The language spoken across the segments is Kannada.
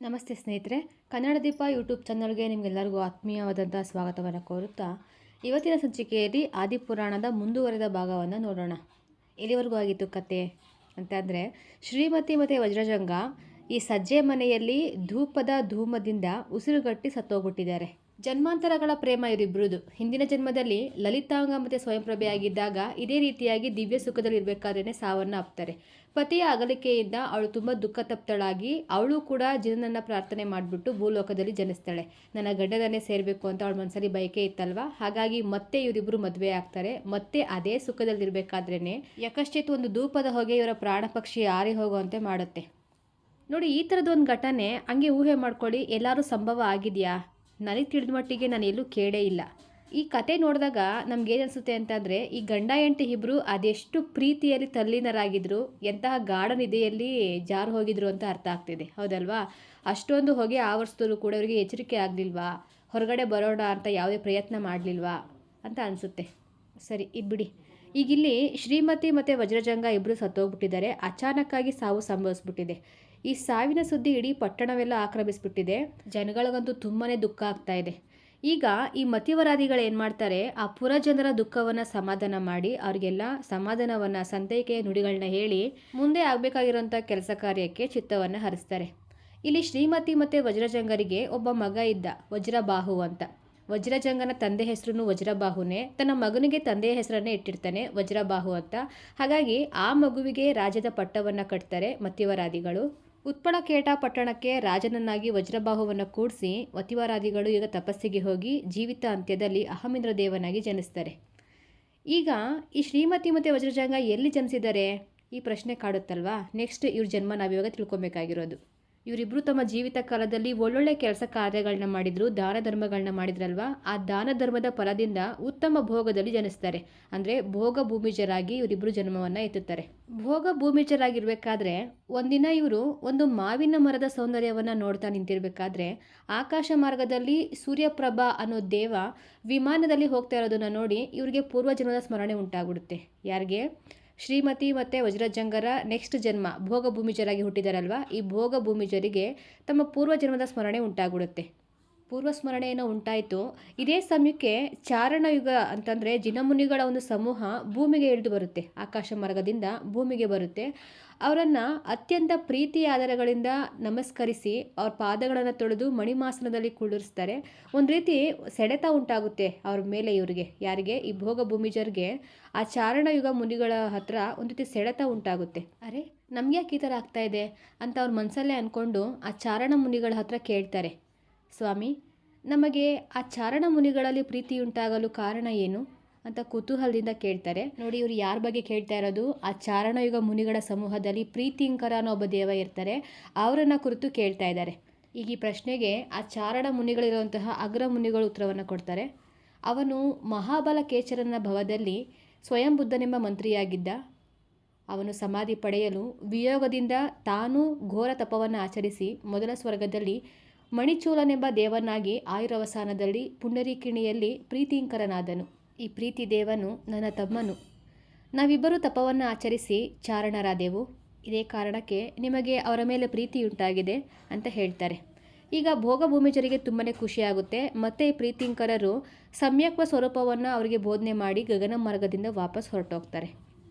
ನಮಸ್ತೆ ಸ್ನೇಹಿತರೆ, ಕನ್ನಡ ದೀಪ ಯೂಟ್ಯೂಬ್ ಚಾನಲ್ಗೆ ನಿಮಗೆಲ್ಲರಿಗೂ ಆತ್ಮೀಯವಾದಂಥ ಸ್ವಾಗತವನ್ನು ಕೋರುತ್ತಾ, ಇವತ್ತಿನ ಸಂಚಿಕೆಯಲ್ಲಿ ಆದಿಪುರಾಣದ ಮುಂದುವರೆದ ಭಾಗವನ್ನು ನೋಡೋಣ. ಎಲ್ಲಿವರೆಗೂ ಆಗಿತ್ತು ಕತೆ ಅಂತಂದರೆ, ಶ್ರೀಮತಿ ಮತ್ತು ವಜ್ರಜಂಗ ಈ ಸಜ್ಜೆ ಮನೆಯಲ್ಲಿ ಧೂಪದ ಧೂಮದಿಂದ ಉಸಿರುಗಟ್ಟಿ ಸತ್ತೋಗ್ಬಿಟ್ಟಿದ್ದಾರೆ. ಜನ್ಮಾಂತರಗಳ ಪ್ರೇಮ ಇವರಿಬ್ಬರದು ಹಿಂದಿನ ಜನ್ಮದಲ್ಲಿ ಲಲಿತಾಂಗ ಮತ್ತು ಸ್ವಯಂಪ್ರಭೆಯಾಗಿದ್ದಾಗ ಇದೇ ರೀತಿಯಾಗಿ ದಿವ್ಯ ಸುಖದಲ್ಲಿ ಇರಬೇಕಾದ್ರೇ ಸಾವನ್ನು ಅಪ್ತಾರೆ ಪತಿಯ ಅಗಲಿಕೆಯಿಂದ ಅವಳು ತುಂಬ ದುಃಖ ತಪ್ತಳಾಗಿ ಅವಳು ಕೂಡ ಜನನನ್ನ ಪ್ರಾರ್ಥನೆ ಮಾಡಿಬಿಟ್ಟು ಭೂಲೋಕದಲ್ಲಿ ಜನಿಸ್ತಾಳೆ. ನನ್ನ ಗಂಡನನ್ನೇ ಸೇರಬೇಕು ಅಂತ ಅವಳು ಮನಸ್ಸಲ್ಲಿ ಬಯಕೆ ಇತ್ತಲ್ವಾ? ಹಾಗಾಗಿ ಮತ್ತೆ ಇವರಿಬ್ಬರು ಮದುವೆ ಆಗ್ತಾರೆ. ಮತ್ತೆ ಅದೇ ಸುಖದಲ್ಲಿ ಇರಬೇಕಾದ್ರೇ ಯಕಶ್ಚಿತ್ ಒಂದು ಧೂಪದ ಹೊಗೆ ಇವರ ಪ್ರಾಣ ಪಕ್ಷಿ ಆರಿ ಹೋಗುವಂತೆ ಮಾಡುತ್ತೆ. ನೋಡಿ, ಈ ಥರದ ಒಂದು ಘಟನೆ ಹಂಗೆ ಊಹೆ ಮಾಡ್ಕೊಳ್ಳಿ. ಎಲ್ಲರೂ ಸಂಭವ ಆಗಿದೆಯಾ? ನನಗೆ ತಿಳಿದ ಮಟ್ಟಿಗೆ ನಾನು ಎಲ್ಲೂ ಕೇಳೇ ಇಲ್ಲ. ಈ ಕತೆ ನೋಡಿದಾಗ ನಮ್ಗೇನು ಅನಿಸುತ್ತೆ ಅಂತಂದರೆ, ಈ ಗಂಡ ಹೆಂಡತಿ ಇಬ್ಬರು ಅದೆಷ್ಟು ಪ್ರೀತಿಯಲ್ಲಿ ತಲ್ಲಿನರಾಗಿದ್ರು, ಎಂತಹ ಗಾಢ ಇದೆಯಲ್ಲಿ ಜಾರು ಹೋಗಿದ್ರು ಅಂತ ಅರ್ಥ ಆಗ್ತಿದೆ. ಹೌದಲ್ವಾ? ಅಷ್ಟೊಂದು ಹೊಗೆ ಆವರಿಸಿದ್ರು ಕೂಡ ಅವರಿಗೆ ಎಚ್ಚರಿಕೆ ಆಗಲಿಲ್ವಾ? ಹೊರಗಡೆ ಬರೋಣ ಅಂತ ಯಾವುದೇ ಪ್ರಯತ್ನ ಮಾಡಲಿಲ್ವಾ? ಅಂತ ಅನಿಸುತ್ತೆ. ಸರಿ, ಇದು ಬಿಡಿ. ಈಗಿಲ್ಲಿ ಶ್ರೀಮತಿ ಮತ್ತು ವಜ್ರಜಂಗ ಇಬ್ಬರು ಸತ್ತೋಗ್ಬಿಟ್ಟಿದ್ದಾರೆ. ಅಚಾನಕ್ಕಾಗಿ ಸಾವು ಸಂಭವಿಸ್ಬಿಟ್ಟಿದೆ. ಈ ಸಾವಿನ ಸುದ್ದಿ ಇಡೀ ಪಟ್ಟಣವೆಲ್ಲ ಆಕ್ರಮಿಸ್ಬಿಟ್ಟಿದೆ. ಜನಗಳಿಗಂತೂ ತುಂಬಾ ದುಃಖ ಆಗ್ತಾ ಇದೆ. ಈಗ ಈ ಮತಿವರಾದಿಗಳು ಏನು ಮಾಡ್ತಾರೆ? ಆ ಪುರ ಜನರ ದುಃಖವನ್ನು ಸಮಾಧಾನ ಮಾಡಿ, ಅವರಿಗೆಲ್ಲ ಸಮಾಧಾನವನ್ನು ಸಂತೈಕೆಯ ನುಡಿಗಳನ್ನ ಹೇಳಿ ಮುಂದೆ ಆಗಬೇಕಾಗಿರೋಂಥ ಕೆಲಸ ಕಾರ್ಯಕ್ಕೆ ಚಿತ್ತವನ್ನು ಹರಿಸ್ತಾರೆ. ಇಲ್ಲಿ ಶ್ರೀಮತಿ ಮತ್ತು ವಜ್ರಜಂಗರಿಗೆ ಒಬ್ಬ ಮಗ ಇದ್ದ, ವಜ್ರಬಾಹು ಅಂತ. ವಜ್ರಜಂಗನ ತಂದೆ ಹೆಸರು ವಜ್ರಬಾಹುನೇ. ತನ್ನ ಮಗನಿಗೆ ತಂದೆಯ ಹೆಸರನ್ನೇ ಇಟ್ಟಿರ್ತಾನೆ ವಜ್ರಬಾಹು ಅಂತ. ಹಾಗಾಗಿ ಆ ಮಗುವಿಗೆ ರಾಜ್ಯದ ಪಟ್ಟವನ್ನು ಕಟ್ತಾರೆ ಮತಿವರಾದಿಗಳು. ಉತ್ಪಳಕೇಟ ಪಟ್ಟಣಕ್ಕೆ ರಾಜನನ್ನಾಗಿ ವಜ್ರಬಾಹುವನ್ನು ಕೂಡಿಸಿ ವತಿವಾರಾದಿಗಳು ಈಗ ತಪಸ್ಸಿಗೆ ಹೋಗಿ ಜೀವಿತ ಅಂತ್ಯದಲ್ಲಿ ಅಹಮಿಂದ್ರ ದೇವನಾಗಿ ಜನಿಸ್ತಾರೆ. ಈಗ ಈ ಶ್ರೀಮತಿ ಮತ್ತು ವಜ್ರಜಂಗ ಎಲ್ಲಿ ಜನಿಸಿದ್ದಾರೆ ಈ ಪ್ರಶ್ನೆ ಕಾಡುತ್ತಲ್ವಾ? ನೆಕ್ಸ್ಟ್ ಇವ್ರ ಜನ್ಮ ನಾವಿವಾಗ ತಿಳ್ಕೊಬೇಕಾಗಿರೋದು. ಇವರಿಬ್ಬರು ತಮ್ಮ ಜೀವಿತ ಕಾಲದಲ್ಲಿ ಒಳ್ಳೊಳ್ಳೆ ಕೆಲಸ ಕಾರ್ಯಗಳನ್ನ ಮಾಡಿದ್ರು, ದಾನ ಧರ್ಮಗಳನ್ನ ಮಾಡಿದ್ರಲ್ವಾ? ಆ ದಾನ ಧರ್ಮದ ಫಲದಿಂದ ಉತ್ತಮ ಭೋಗದಲ್ಲಿ ಜನಿಸ್ತಾರೆ. ಅಂದರೆ ಭೋಗ ಭೂಮಿಜರಾಗಿ ಇವರಿಬ್ಬರು ಜನ್ಮವನ್ನು ಎತ್ತುತ್ತಾರೆ. ಭೋಗ ಭೂಮಿಜರಾಗಿರ್ಬೇಕಾದ್ರೆ ಒಂದಿನ ಇವರು ಒಂದು ಮಾವಿನ ಮರದ ಸೌಂದರ್ಯವನ್ನು ನೋಡ್ತಾ ನಿಂತಿರ್ಬೇಕಾದ್ರೆ ಆಕಾಶ ಮಾರ್ಗದಲ್ಲಿ ಸೂರ್ಯಪ್ರಭಾ ಅನ್ನೋ ದೇವ ವಿಮಾನದಲ್ಲಿ ಹೋಗ್ತಾ ಇರೋದನ್ನ ನೋಡಿ ಇವರಿಗೆ ಪೂರ್ವಜನ್ಮದ ಸ್ಮರಣೆ ಉಂಟಾಗ್ಬಿಡುತ್ತೆ. ಯಾರಿಗೆ? ಶ್ರೀಮತಿ ಮತ್ತು ವಜ್ರಜಂಗರ ನೆಕ್ಸ್ಟ್ ಜನ್ಮ ಭೋಗ ಭೂಮಿಜರಾಗಿ ಹುಟ್ಟಿದಾರಲ್ವ? ಈ ಭೋಗ ಭೂಮಿಜರಿಗೆ ತಮ್ಮ ಪೂರ್ವ ಜನ್ಮದ ಸ್ಮರಣೆ ಉಂಟಾಗ್ಬಿಡುತ್ತೆ. ಪೂರ್ವ ಸ್ಮರಣೆ ಏನೋ ಉಂಟಾಯಿತು. ಇದೇ ಸಮಯಕ್ಕೆ ಚಾರಣಯುಗ ಅಂತಂದರೆ ಜಿನಮುನಿಗಳ ಒಂದು ಸಮೂಹ ಭೂಮಿಗೆ ಇಳಿದು ಬರುತ್ತೆ. ಆಕಾಶ ಮಾರ್ಗದಿಂದ ಭೂಮಿಗೆ ಬರುತ್ತೆ. ಅವರನ್ನು ಅತ್ಯಂತ ಪ್ರೀತಿಯ ಆಧಾರಗಳಿಂದ ನಮಸ್ಕರಿಸಿ ಅವ್ರ ಪಾದಗಳನ್ನು ತೊಳೆದು ಮಣಿಮಾಸನದಲ್ಲಿ ಕುಳ್ಳಿರಿಸ್ತಾರೆ. ಒಂದು ರೀತಿ ಸೆಡೆತ ಉಂಟಾಗುತ್ತೆ ಅವ್ರ ಮೇಲೆ ಇವರಿಗೆ. ಯಾರಿಗೆ? ಈ ಭೋಗ ಭೂಮಿಜರಿಗೆ ಆ ಚಾರಣಯುಗ ಮುನಿಗಳ ಹತ್ರ ಒಂದು ರೀತಿ ಸೆಳೆತ ಉಂಟಾಗುತ್ತೆ. ಅರೆ ನಮ್ಗೆ ಯಾಕೆ ಈ ಥರ ಆಗ್ತಾ ಇದೆ ಅಂತ ಅವ್ರ ಮನಸ್ಸಲ್ಲೇ ಅಂದ್ಕೊಂಡು ಆ ಚಾರಣ ಮುನಿಗಳ ಹತ್ರ ಕೇಳ್ತಾರೆ. ಸ್ವಾಮಿ, ನಮಗೆ ಆ ಚಾರಣ ಮುನಿಗಳಲ್ಲಿ ಪ್ರೀತಿಯುಂಟಾಗಲು ಕಾರಣ ಏನು ಅಂತ ಕುತೂಹಲದಿಂದ ಕೇಳ್ತಾರೆ. ನೋಡಿ, ಇವರು ಯಾರ ಬಗ್ಗೆ ಕೇಳ್ತಾ ಇರೋದು? ಆ ಚಾರಣಯುಗ ಮುನಿಗಳ ಸಮೂಹದಲ್ಲಿ ಪ್ರೀತಿಂಕರ ಅನ್ನೋ ಒಬ್ಬ ದೇವ ಇರ್ತಾರೆ. ಅವರನ್ನು ಕುರಿತು ಕೇಳ್ತಾ ಇದ್ದಾರೆ. ಈಗ ಈ ಪ್ರಶ್ನೆಗೆ ಆ ಚಾರಣ ಮುನಿಗಳಿರುವಂತಹ ಅಗ್ರ ಮುನಿಗಳು ಉತ್ತರವನ್ನು ಕೊಡ್ತಾರೆ. ಅವನು ಮಹಾಬಲ ಕೇಚರನ ಭವದಲ್ಲಿ ಸ್ವಯಂ ಬುದ್ಧನೆಂಬ ಮಂತ್ರಿಯಾಗಿದ್ದ. ಅವನು ಸಮಾಧಿ ಪಡೆಯಲು ವಿಯೋಗದಿಂದ ತಾನೂ ಘೋರ ತಪವನ್ನು ಆಚರಿಸಿ ಮೊದಲ ಸ್ವರ್ಗದಲ್ಲಿ ಮಣಿಚೂಲನೆಂಬ ದೇವನಾಗಿ ಆಯುರವಸಾನದಲ್ಲಿ ಪುಂಡರೀಕಿಣಿಯಲ್ಲಿ ಪ್ರೀತಿಂಕರನಾದನು. ಈ ಪ್ರೀತಿ ದೇವನು ನನ್ನ ತಮ್ಮನು. ನಾವಿಬ್ಬರು ತಪವನ್ನು ಆಚರಿಸಿ ಚಾರಣರಾದೆವು. ಇದೇ ಕಾರಣಕ್ಕೆ ನಿಮಗೆ ಅವರ ಮೇಲೆ ಪ್ರೀತಿಯುಂಟಾಗಿದೆ ಅಂತ ಹೇಳ್ತಾರೆ. ಈಗ ಭೋಗ ಭೂಮಿಜರಿಗೆ ತುಂಬಾ ಖುಷಿಯಾಗುತ್ತೆ. ಮತ್ತು ಈ ಪ್ರೀತಿಂಕರರು ಸಮ್ಯಕ್ವ ಸ್ವರೂಪವನ್ನು ಅವರಿಗೆ ಬೋಧನೆ ಮಾಡಿ ಗಗನ ಮಾರ್ಗದಿಂದ ವಾಪಸ್ ಹೊರಟೋಗ್ತಾರೆ.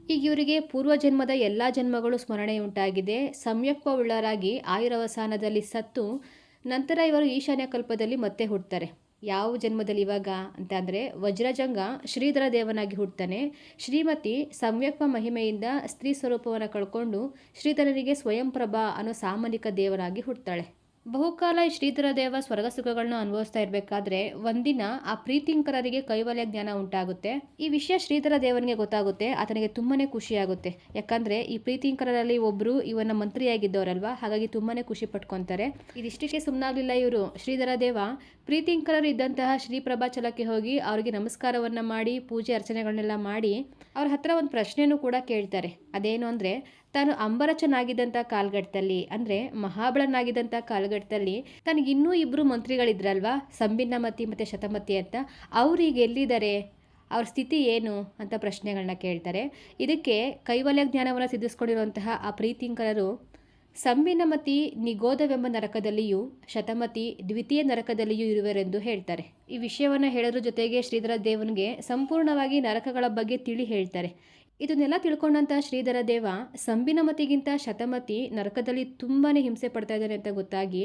ಈಗ ಇವರಿಗೆ ಪೂರ್ವಜನ್ಮದ ಎಲ್ಲ ಜನ್ಮಗಳು ಸ್ಮರಣೆಯುಂಟಾಗಿದೆ. ಸಮ್ಯಕ್ವವುಳ್ಳರಾಗಿ ಆಯುರವಸಾನದಲ್ಲಿ ಸತ್ತು ನಂತರ ಇವರು ಈಶಾನ್ಯ ಕಲ್ಪದಲ್ಲಿ ಮತ್ತೆ ಹುಡ್ತಾರೆ ಯಾವ ಜನ್ಮದಲ್ಲಿ ಇವಾಗ ಅಂತ ಅಂದರೆ ವಜ್ರಜಂಗ ಶ್ರೀಧರ ದೇವನಾಗಿ ಹುಡ್ತಾನೆ ಶ್ರೀಮತಿ ಸಮ್ಯಕ್ವ ಮಹಿಮೆಯಿಂದ ಸ್ತ್ರೀ ಸ್ವರೂಪವನ್ನು ಕಳ್ಕೊಂಡು ಶ್ರೀಧರನಿಗೆ ಸ್ವಯಂಪ್ರಭಾ ಅನ್ನೋ ಸಾಮಾನಿಕ ದೇವನಾಗಿ ಹುಡ್ತಾಳೆ ಬಹುಕಾಲ ಶ್ರೀಧರ ದೇವ ಸ್ವರ್ಗ ಸುಖಗಳನ್ನ ಅನುಭವಿಸ್ತಾ ಇರಬೇಕಾದ್ರೆ ಒಂದಿನ ಆ ಪ್ರೀತಿಂಕರರಿಗೆ ಕೈವಲ್ಯ ಜ್ಞಾನ ಉಂಟಾಗುತ್ತೆ. ಈ ವಿಷಯ ಶ್ರೀಧರ ದೇವನಿಗೆ ಗೊತ್ತಾಗುತ್ತೆ, ಆತನಿಗೆ ತುಂಬಾನೇ ಖುಷಿಯಾಗುತ್ತೆ. ಯಾಕಂದ್ರೆ ಈ ಪ್ರೀತಿಂಕರರಲ್ಲಿ ಒಬ್ರು ಇವನ ಮಂತ್ರಿಯಾಗಿದ್ದವರಲ್ವಾ? ಹಾಗಾಗಿ ತುಂಬಾನೇ ಖುಷಿ ಪಟ್ಕೊಂತಾರೆ. ಇದಿಷ್ಟಕ್ಕೆ ಸುಮ್ಮನಾಗ್ಲಿಲ್ಲ ಇವರು. ಶ್ರೀಧರ ದೇವ, ಪ್ರೀತಿಂಕರರು ಇದ್ದಂತಹ ಶ್ರೀಪ್ರಭಾಚಲಕ್ಕೆ ಹೋಗಿ ಅವರಿಗೆ ನಮಸ್ಕಾರವನ್ನ ಮಾಡಿ, ಪೂಜೆ ಅರ್ಚನೆಗಳನ್ನೆಲ್ಲ ಮಾಡಿ ಅವ್ರ ಹತ್ರ ಒಂದು ಪ್ರಶ್ನೆನೂ ಕೂಡ ಕೇಳ್ತಾರೆ. ಅದೇನು ಅಂದರೆ ತಾನು ಅಂಬರಚನಾಗಿದ್ದಂಥ ಕಾಲ್ಗಟ್ಟದಲ್ಲಿ ಅಂದರೆ ಮಹಾಬಳನಾಗಿದ್ದಂಥ ಕಾಲ್ಗಟ್ಟದಲ್ಲಿ ತನಗೆ ಇನ್ನೂ ಇಬ್ಬರು ಮಂತ್ರಿಗಳಿದ್ರಲ್ವಾ? ಸಂಭಿನ್ನಮತಿ ಮತ್ತು ಶತಮತಿ ಅಂತ. ಅವ್ರು ಈಗ ಎಲ್ಲಿದ್ದಾರೆ? ಅವ್ರ ಸ್ಥಿತಿ ಏನು ಅಂತ ಪ್ರಶ್ನೆಗಳನ್ನ ಕೇಳ್ತಾರೆ. ಇದಕ್ಕೆ ಕೈವಲ್ಯ ಜ್ಞಾನವನ್ನು ಸಿದ್ಧಿಸ್ಕೊಂಡಿರುವಂತಹ ಆ ಪ್ರೀತಿಂಕರರು ಸಂಬಿನಮತಿ ನಿಗೋಧವೆಂಬ ನರಕದಲ್ಲಿಯೂ, ಶತಮತಿ ದ್ವಿತೀಯ ನರಕದಲ್ಲಿಯೂ ಇರುವರೆಂದು ಹೇಳ್ತಾರೆ. ಈ ವಿಷಯವನ್ನು ಹೇಳೋದ್ರ ಜೊತೆಗೆ ಶ್ರೀಧರ ದೇವನಿಗೆ ಸಂಪೂರ್ಣವಾಗಿ ನರಕಗಳ ಬಗ್ಗೆ ತಿಳಿ ಹೇಳ್ತಾರೆ. ಇದನ್ನೆಲ್ಲ ತಿಳ್ಕೊಂಡಂಥ ಶ್ರೀಧರ ದೇವ ಸಂಬಿನಮತಿಗಿಂತ ಶತಮತಿ ನರಕದಲ್ಲಿ ತುಂಬಾ ಹಿಂಸೆ ಪಡ್ತಾ ಇದ್ದಾನೆ ಅಂತ ಗೊತ್ತಾಗಿ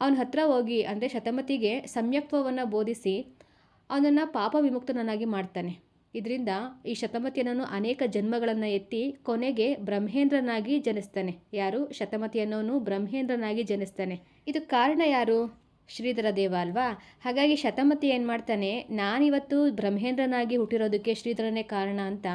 ಅವನ ಹತ್ರ ಹೋಗಿ, ಅಂದರೆ ಶತಮತಿಗೆ ಸಮ್ಯಕ್ವವನ್ನು ಬೋಧಿಸಿ ಅವನನ್ನು ಪಾಪ ವಿಮುಕ್ತನನ್ನಾಗಿ ಮಾಡ್ತಾನೆ. ಇದರಿಂದ ಈ ಶತಮತಿಯನ್ನು ಅನೇಕ ಜನ್ಮಗಳನ್ನು ಎತ್ತಿ ಕೊನೆಗೆ ಬ್ರಹ್ಮೇಂದ್ರನಾಗಿ ಜನಿಸ್ತಾನೆ. ಯಾರು? ಶತಮತಿಯನ್ನೋನು ಬ್ರಹ್ಮೇಂದ್ರನಾಗಿ ಜನಿಸ್ತಾನೆ. ಇದು ಕಾರಣ ಯಾರು? ಶ್ರೀಧರ ದೇವ ಅಲ್ವಾ? ಹಾಗಾಗಿ ಶತಮತಿ ಏನು ಮಾಡ್ತಾನೆ, ನಾನಿವತ್ತು ಬ್ರಹ್ಮೇಂದ್ರನಾಗಿ ಹುಟ್ಟಿರೋದಕ್ಕೆ ಶ್ರೀಧರನೇ ಕಾರಣ ಅಂತ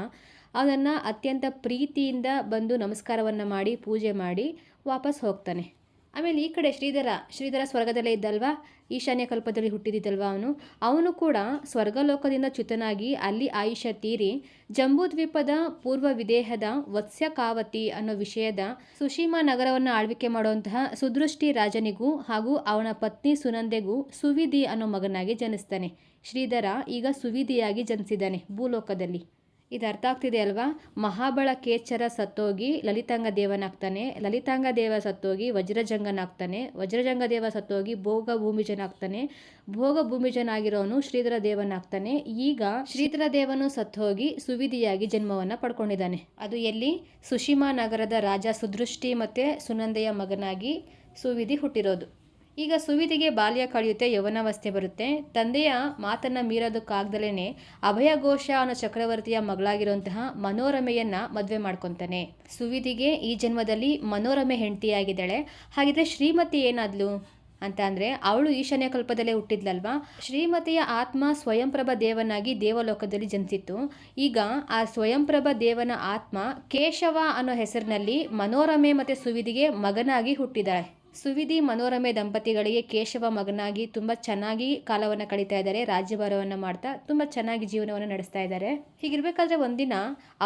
ಅವನನ್ನು ಅತ್ಯಂತ ಪ್ರೀತಿಯಿಂದ ಬಂದು ನಮಸ್ಕಾರವನ್ನು ಮಾಡಿ, ಪೂಜೆ ಮಾಡಿ ವಾಪಸ್ ಹೋಗ್ತಾನೆ. ಆಮೇಲೆ ಈ ಕಡೆ ಶ್ರೀಧರ ಶ್ರೀಧರ ಸ್ವರ್ಗದಲ್ಲೇ ಇದ್ದಲ್ವಾ? ಈಶಾನ್ಯ ಕಲ್ಪದಲ್ಲಿ ಹುಟ್ಟಿದಿದ್ದಲ್ವಾ ಅವನು? ಅವನು ಕೂಡ ಸ್ವರ್ಗಲೋಕದಿಂದ ಚ್ಯುತನಾಗಿ ಅಲ್ಲಿ ಆಯುಷ್ಯ ತೀರಿ ಜಂಬೂದ್ವೀಪದ ಪೂರ್ವ ವಿದೇಹದ ವತ್ಸ್ಯಕಾವತಿ ಅನ್ನೋ ವಿಷಯದ ಸುಶೀಮಾ ನಗರವನ್ನು ಆಳ್ವಿಕೆ ಮಾಡುವಂತಹ ಸುದೃಷ್ಟಿ ರಾಜನಿಗೂ ಹಾಗೂ ಅವನ ಪತ್ನಿ ಸುನಂದೆಗೂ ಸುವಿಧಿ ಅನ್ನೋ ಮಗನಾಗಿ ಜನಿಸ್ತಾನೆ. ಶ್ರೀಧರ ಈಗ ಸುವಿಧಿಯಾಗಿ ಜನಿಸಿದ್ದಾನೆ ಭೂಲೋಕದಲ್ಲಿ. ಇದು ಅರ್ಥ ಆಗ್ತಿದೆ ಅಲ್ವಾ? ಮಹಾಬಳ ಕೇಚರ ಸತ್ತೋಗಿ ಲಲಿತಾಂಗ ದೇವನಾಗ್ತಾನೆ, ಲಲಿತಾಂಗ ದೇವ ಸತ್ತೋಗಿ ವಜ್ರಜಂಗನಾಗ್ತಾನೆ, ವಜ್ರಜಂಗ ದೇವ ಸತ್ತೋಗಿ ಭೋಗ ಭೂಮಿಜನಾಗ್ತಾನೆ. ಭೋಗ ಭೂಮಿಜನಾಗಿರೋನು ಶ್ರೀಧರ ದೇವನಾಗ್ತಾನೆ. ಈಗ ಶ್ರೀಧರ ದೇವನು ಸತ್ತೋಗಿ ಸುವಿಧಿಯಾಗಿ ಜನ್ಮವನ್ನು ಪಡ್ಕೊಂಡಿದ್ದಾನೆ. ಅದು ಎಲ್ಲಿ? ಸುಶಿಮಾ ನಗರದ ರಾಜ ಸುದೃಷ್ಟಿ ಮತ್ತು ಸುನಂದೆಯ ಮಗನಾಗಿ ಸುವಿಧಿ ಹುಟ್ಟಿರೋದು. ಈಗ ಸುವಿದಿಗೆ ಬಾಲ್ಯ ಕಳೆಯುತ್ತೆ, ಯೌವನಾವಸ್ಥೆ ಬರುತ್ತೆ. ತಂದೆಯ ಮಾತನ್ನು ಮೀರೋದಕ್ಕಾಗ್ದಲೇ ಅಭಯಘೋಷ ಅನ್ನೋ ಚಕ್ರವರ್ತಿಯ ಮಗಳಾಗಿರುವಂತಹ ಮನೋರಮೆಯನ್ನ ಮದುವೆ ಮಾಡ್ಕೊತಾನೆ. ಸುವಿದಿಗೆ ಈ ಜನ್ಮದಲ್ಲಿ ಮನೋರಮೆ ಹೆಂಡತಿಯಾಗಿದ್ದಾಳೆ. ಹಾಗಿದ್ರೆ ಶ್ರೀಮತಿ ಏನಾದ್ಲು ಅಂತ ಅಂದರೆ ಅವಳು ಈಶಾನ್ಯ ಕಲ್ಪದಲ್ಲೇ ಹುಟ್ಟಿದ್ಲಲ್ವಾ? ಶ್ರೀಮತಿಯ ಆತ್ಮ ಸ್ವಯಂಪ್ರಭ ದೇವನಾಗಿ ದೇವಲೋಕದಲ್ಲಿ ಜನಿಸಿತ್ತು. ಈಗ ಆ ಸ್ವಯಂಪ್ರಭ ದೇವನ ಆತ್ಮ ಕೇಶವ ಅನ್ನೋ ಹೆಸರಿನಲ್ಲಿ ಮನೋರಮೆ ಮತ್ತು ಸುವಿಧಿಗೆ ಮಗನಾಗಿ ಹುಟ್ಟಿದಾಳೆ. ಸುವಿಧಿ ಮನೋರಮೆ ದಂಪತಿಗಳಿಗೆ ಕೇಶವ ಮಗನಾಗಿ ತುಂಬ ಚೆನ್ನಾಗಿ ಕಾಲವನ್ನು ಕಳೀತಾ ಇದ್ದಾರೆ, ರಾಜ್ಯಭಾರವನ್ನು ಮಾಡ್ತಾ ತುಂಬ ಚೆನ್ನಾಗಿ ಜೀವನವನ್ನು ನಡೆಸ್ತಾ ಇದ್ದಾರೆ. ಹೀಗಿರ್ಬೇಕಾದ್ರೆ ಒಂದಿನ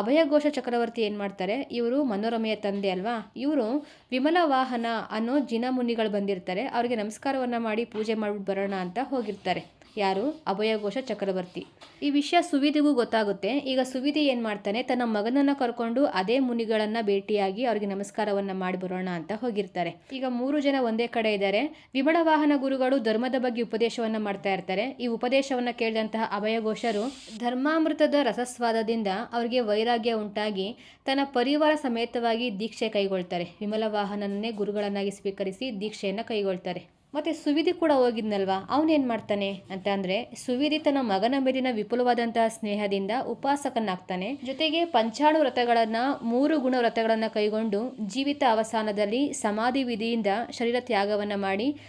ಅಭಯಘೋಷ ಚಕ್ರವರ್ತಿ ಏನು ಮಾಡ್ತಾರೆ, ಇವರು ಮನೋರಮೆಯ ತಂದೆ ಅಲ್ವಾ? ಇವರು ವಿಮಲ ವಾಹನ ಅನ್ನೋ ಜಿನ ಮುನಿಗಳು ಬಂದಿರ್ತಾರೆ, ಅವರಿಗೆ ನಮಸ್ಕಾರವನ್ನು ಮಾಡಿ ಪೂಜೆ ಮಾಡಿಬಿಟ್ಟು ಬರೋಣ ಅಂತ ಹೋಗಿರ್ತಾರೆ. ಯಾರು? ಅಭಯಘೋಷ ಚಕ್ರವರ್ತಿ. ಈ ವಿಷಯ ಸುವಿಧಿಗೂ ಗೊತ್ತಾಗುತ್ತೆ. ಈಗ ಸುವಿಧಿ ಏನು ಮಾಡ್ತಾನೆ? ತನ್ನ ಮಗನನ್ನು ಕರ್ಕೊಂಡು ಅದೇ ಮುನಿಗಳನ್ನು ಭೇಟಿಯಾಗಿ ಅವರಿಗೆ ನಮಸ್ಕಾರವನ್ನು ಮಾಡಿ ಬರೋಣ ಅಂತ ಹೋಗಿರ್ತಾರೆ. ಈಗ ಮೂರು ಜನ ಒಂದೇ ಕಡೆ ಇದ್ದಾರೆ ವಿಮಳ ವಾಹನ ಗುರುಗಳು ಧರ್ಮದ ಬಗ್ಗೆ ಉಪದೇಶವನ್ನು ಮಾಡ್ತಾ ಇರ್ತಾರೆ. ಈ ಉಪದೇಶವನ್ನು ಕೇಳಿದಂತಹ ಅಭಯಘೋಷರು ಧರ್ಮಾಮೃತದ ರಸಸ್ವಾದದಿಂದ ಅವರಿಗೆ ವೈರಾಗ್ಯ ಉಂಟಾಗಿ ತನ್ನ ಪರಿವಾರ ಸಮೇತವಾಗಿ ದೀಕ್ಷೆ ಕೈಗೊಳ್ತಾರೆ. ವಿಮಲ ವಾಹನನ್ನೇ ಗುರುಗಳನ್ನಾಗಿ ಸ್ವೀಕರಿಸಿ ದೀಕ್ಷೆಯನ್ನು ಕೈಗೊಳ್ತಾರೆ. ಮತ್ತು ಸುವಿಧಿ ಕೂಡ ಹೋಗಿದ್ನಲ್ವಾ? ಅವನೇನು ಮಾಡ್ತಾನೆ ಅಂತ ಅಂದರೆ, ಸುವಿಧಿ ತನ್ನ ಮಗನ ಮೇಲಿನ ವಿಪುಲವಾದಂತಹ ಸ್ನೇಹದಿಂದ ಉಪಾಸಕನಾಗ್ತಾನೆ. ಜೊತೆಗೆ ಪಂಚಾಣು ವ್ರತಗಳನ್ನು, ಮೂರು ಗುಣ ವ್ರತಗಳನ್ನು ಕೈಗೊಂಡು ಜೀವಿತ ಅವಸಾನದಲ್ಲಿ ಸಮಾಧಿ ವಿಧಿಯಿಂದ ಶರೀರ ತ್ಯಾಗವನ್ನು ಮಾಡಿ,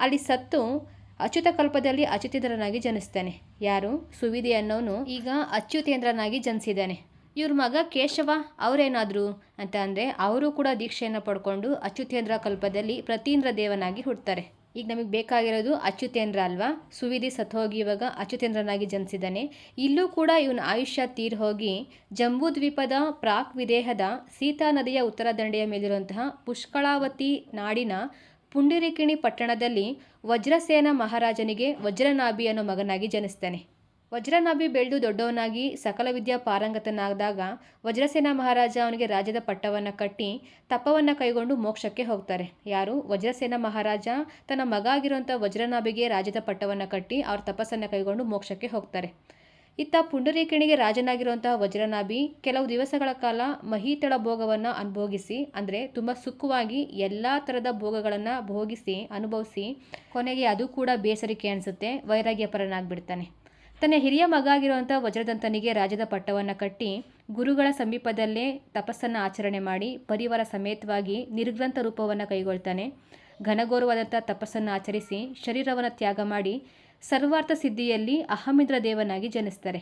ಅಲ್ಲಿ ಸತ್ತು ಅಚ್ಯುತ ಕಲ್ಪದಲ್ಲಿ ಅಚ್ಯುತೇಂದ್ರನಾಗಿ ಜನಿಸ್ತಾನೆ. ಯಾರು? ಸುವಿಧಿ ಅನ್ನೋನು ಈಗ ಅಚ್ಯುತೇಂದ್ರನಾಗಿ ಜನಿಸಿದ್ದಾನೆ. ಇವ್ರ ಮಗ ಕೇಶವ, ಅವರೇನಾದ್ರು ಅಂತ ಅಂದರೆ, ಅವರು ಕೂಡ ದೀಕ್ಷೆಯನ್ನು ಪಡ್ಕೊಂಡು ಅಚ್ಯುತೇಂದ್ರ ಕಲ್ಪದಲ್ಲಿ ಪ್ರತೀಂದ್ರ ದೇವನಾಗಿ ಹುಡ್ತಾರೆ ಈಗ ನಮಗೆ ಬೇಕಾಗಿರೋದು ಅಚ್ಯುತೇಂದ್ರ ಅಲ್ವಾ? ಸುವಿಧಿ ಸತ್ತೋಗಿ ಇವಾಗ ಅಚ್ಯುತೇಂದ್ರನಾಗಿ ಜನಿಸಿದ್ದಾನೆ. ಇಲ್ಲೂ ಕೂಡ ಇವನ ಆಯುಷ್ಯ ತೀರ್ ಹೋಗಿ ಜಂಬೂದ್ವೀಪದ ಪ್ರಾಕ್ ವಿದೇಹದ ಸೀತಾ ನದಿಯ ಉತ್ತರ ದಂಡೆಯ ಮೇಲಿರುವಂತಹ ಪುಷ್ಕಳಾವತಿ ನಾಡಿನ ಪುಂಡಿರಿಕಿಣಿ ಪಟ್ಟಣದಲ್ಲಿ ವಜ್ರಸೇನ ಮಹಾರಾಜನಿಗೆ ವಜ್ರನಾಭಿ ಅನ್ನೋ ಮಗನಾಗಿ ಜನಿಸ್ತಾನೆ. ವಜ್ರನಾಭಿ ಬೆಳೆದು ದೊಡ್ಡವನಾಗಿ ಸಕಲ ವಿದ್ಯಾ ಪಾರಂಗತನಾದಾಗ ವಜ್ರಸೇನ ಮಹಾರಾಜ ಅವನಿಗೆ ರಾಜ್ಯದ ಪಟ್ಟವನ್ನು ಕಟ್ಟಿ ತಪವನ್ನು ಕೈಗೊಂಡು ಮೋಕ್ಷಕ್ಕೆ ಹೋಗ್ತಾರೆ. ಯಾರು? ವಜ್ರಸೇನ ಮಹಾರಾಜ ತನ್ನ ಮಗ ಆಗಿರುವಂಥ ವಜ್ರನಾಭಿಗೆ ರಾಜ್ಯದ ಪಟ್ಟವನ್ನು ಕಟ್ಟಿ ಅವ್ರ ತಪಸ್ಸನ್ನು ಕೈಗೊಂಡು ಮೋಕ್ಷಕ್ಕೆ ಹೋಗ್ತಾರೆ. ಇತ್ತ ಪುಂಡರೀಕಿಣಿಗೆ ರಾಜನಾಗಿರುವಂತಹ ವಜ್ರನಾಭಿ ಕೆಲವು ದಿವಸಗಳ ಕಾಲ ಮಹಿತಳ ಭೋಗವನ್ನು ಅನುಭೋಗಿಸಿ, ಅಂದರೆ ತುಂಬ ಸುಖವಾಗಿ ಎಲ್ಲ ಥರದ ಭೋಗಗಳನ್ನು ಭೋಗಿಸಿ, ಅನುಭವಿಸಿ ಕೊನೆಗೆ ಅದು ಕೂಡ ಬೇಸರಿಕೆ ಅನಿಸುತ್ತೆ, ವೈರಾಗ್ಯಪರನಾಗ್ಬಿಡ್ತಾನೆ. ತನ್ನ ಹಿರಿಯ ಮಗ ಆಗಿರುವಂಥ ವಜ್ರದಂತನಿಗೆ ರಾಜದ ಪಟ್ಟವನ್ನು ಕಟ್ಟಿ ಗುರುಗಳ ಸಮೀಪದಲ್ಲೇ ತಪಸ್ಸನ್ನು ಆಚರಣೆ ಮಾಡಿ ಪರಿವಾರ ಸಮೇತವಾಗಿ ನಿರ್ಗ್ರಂಥ ರೂಪವನ್ನು ಕೈಗೊಳ್ತಾನೆ. ಘನಘೋರವಾದಂಥ ತಪಸ್ಸನ್ನು ಆಚರಿಸಿ ಶರೀರವನ್ನು ತ್ಯಾಗ ಮಾಡಿ ಸರ್ವಾರ್ಥ ಸಿದ್ಧಿಯಲ್ಲಿ ಅಹಮಿದ್ರ ದೇವನಾಗಿ ಜನಿಸ್ತಾರೆ.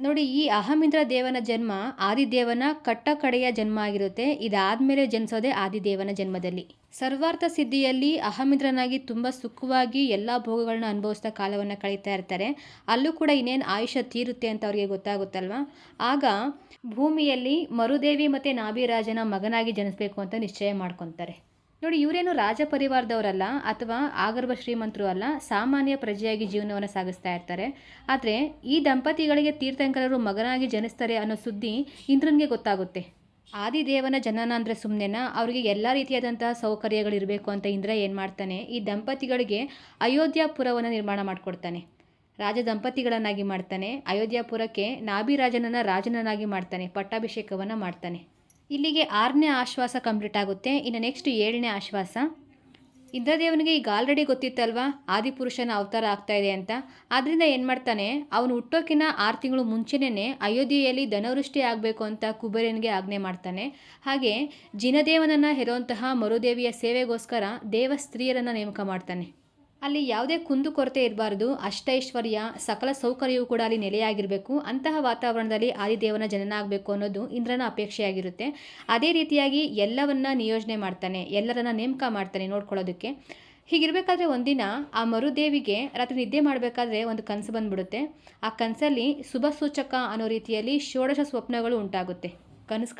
ನೋಡಿ, ಈ ಅಹಮಿಂದ್ರ ದೇವನ ಜನ್ಮ ಆದಿದೇವನ ಕಟ್ಟ ಕಡೆಯ ಜನ್ಮ ಆಗಿರುತ್ತೆ. ಇದಾದ್ಮೇಲೆ ಜನಿಸೋದೇ ಆದಿದೇವನ ಜನ್ಮದಲ್ಲಿ. ಸರ್ವಾರ್ಥ ಸಿದ್ಧಿಯಲ್ಲಿ ಅಹಮಿಂದ್ರನಾಗಿ ತುಂಬ ಸುಖವಾಗಿ ಎಲ್ಲ ಭೋಗಗಳನ್ನ ಅನುಭವಿಸ್ತಾ ಕಾಲವನ್ನು ಕಳೀತಾ ಇರ್ತಾರೆ. ಅಲ್ಲೂ ಕೂಡ ಇನ್ನೇನು ಆಯುಷ್ಯ ತೀರುತ್ತೆ ಅಂತ ಅವ್ರಿಗೆ ಗೊತ್ತಾಗುತ್ತಲ್ವ? ಆಗ ಭೂಮಿಯಲ್ಲಿ ಮರುದೇವಿ ಮತ್ತು ನಾಭಿರಾಜನ ಮಗನಾಗಿ ಜನಿಸಬೇಕು ಅಂತ ನಿಶ್ಚಯ ಮಾಡ್ಕೊತಾರೆ. ನೋಡಿ, ಇವರೇನು ರಾಜ ಪರಿವಾರದವರಲ್ಲ ಅಥವಾ ಆಗರ್ಭ ಶ್ರೀಮಂತರು ಅಲ್ಲ, ಸಾಮಾನ್ಯ ಪ್ರಜೆಯಾಗಿ ಜೀವನವನ್ನು ಸಾಗಿಸ್ತಾ ಇರ್ತಾರೆ. ಆದರೆ ಈ ದಂಪತಿಗಳಿಗೆ ತೀರ್ಥಂಕರರು ಮಗನಾಗಿ ಜನಿಸ್ತಾರೆ ಅನ್ನೋ ಸುದ್ದಿ ಇಂದ್ರನಿಗೆ ಗೊತ್ತಾಗುತ್ತೆ. ಆದಿದೇವನ ಜನನ ಅಂದರೆ ಸುಮ್ಮನೆನ ಅವರಿಗೆ ಎಲ್ಲ ರೀತಿಯಾದಂತಹ ಸೌಕರ್ಯಗಳಿರಬೇಕು ಅಂತ ಇಂದ್ರ ಏನು ಮಾಡ್ತಾನೆ? ಈ ದಂಪತಿಗಳಿಗೆ ಅಯೋಧ್ಯಾಪುರವನ್ನು ನಿರ್ಮಾಣ ಮಾಡಿಕೊಡ್ತಾನೆ. ರಾಜ ದಂಪತಿಗಳನ್ನಾಗಿ ಮಾಡ್ತಾನೆ. ಅಯೋಧ್ಯಾಪುರಕ್ಕೆ ನಾಭಿರಾಜನನ್ನು ರಾಜನನ್ನಾಗಿ ಮಾಡ್ತಾನೆ. ಪಟ್ಟಾಭಿಷೇಕವನ್ನು ಮಾಡ್ತಾನೆ. ಇಲ್ಲಿಗೆ ಆರನೇ ಆಶ್ವಾಸ ಕಂಪ್ಲೀಟ್ ಆಗುತ್ತೆ. ಇನ್ನು ನೆಕ್ಸ್ಟ್ ಏಳನೇ ಆಶ್ವಾಸ. ಇಂದ್ರದೇವನಿಗೆ ಈಗ ಆಲ್ರೆಡಿ ಗೊತ್ತಿತ್ತಲ್ವಾ? ಆದಿಪುರುಷನ ಅವತಾರ ಆಗ್ತಾ ಇದೆ ಅಂತ. ಆದ್ದರಿಂದ ಏನು ಮಾಡ್ತಾನೆ? ಅವನು ಹುಟ್ಟೋಕಿನ ಆರು ತಿಂಗಳು ಮುಂಚೆನೇ ಅಯೋಧ್ಯೆಯಲ್ಲಿ ಧನವೃಷ್ಟಿ ಆಗಬೇಕು ಅಂತ ಕುಬೇರನಿಗೆ ಆಜ್ಞೆ ಮಾಡ್ತಾನೆ. ಹಾಗೆ ಜಿನದೇವನನ್ನು ಹೆರೋಂತಹ ಮರುದೇವಿಯ ಸೇವೆಗೋಸ್ಕರ ದೇವ ಸ್ತ್ರೀಯರನ್ನು ನೇಮಕ ಮಾಡ್ತಾನೆ. ಅಲ್ಲಿ ಯಾವುದೇ ಕುಂದುಕೊರತೆ ಇರಬಾರ್ದು. ಅಷ್ಟೈಶ್ವರ್ಯ, ಸಕಲ ಸೌಕರ್ಯವೂ ಕೂಡ ಅಲ್ಲಿ ನೆಲೆಯಾಗಿರಬೇಕು. ಅಂತಹ ವಾತಾವರಣದಲ್ಲಿ ಆದಿದೇವನ ಜನನ ಆಗಬೇಕು ಅನ್ನೋದು ಇಂದ್ರನ ಅಪೇಕ್ಷೆಯಾಗಿರುತ್ತೆ. ಅದೇ ರೀತಿಯಾಗಿ ಎಲ್ಲವನ್ನ ನಿಯೋಜನೆ ಮಾಡ್ತಾನೆ, ಎಲ್ಲರನ್ನ ನೇಮಕ ಮಾಡ್ತಾನೆ ನೋಡ್ಕೊಳ್ಳೋದಕ್ಕೆ. ಹೀಗಿರಬೇಕಾದ್ರೆ ಒಂದಿನ ಆ ಮರುದೇವಿಗೆ ರಾತ್ರಿ ನಿದ್ದೆ ಮಾಡಬೇಕಾದ್ರೆ ಒಂದು ಕನಸು ಬಂದ್ಬಿಡುತ್ತೆ. ಆ ಕನಸಲ್ಲಿ ಶುಭ ಸೂಚಕ ಅನ್ನೋ ರೀತಿಯಲ್ಲಿ ಷೋಡಶ ಸ್ವಪ್ನಗಳು ಉಂಟಾಗುತ್ತೆ. ಕನಸು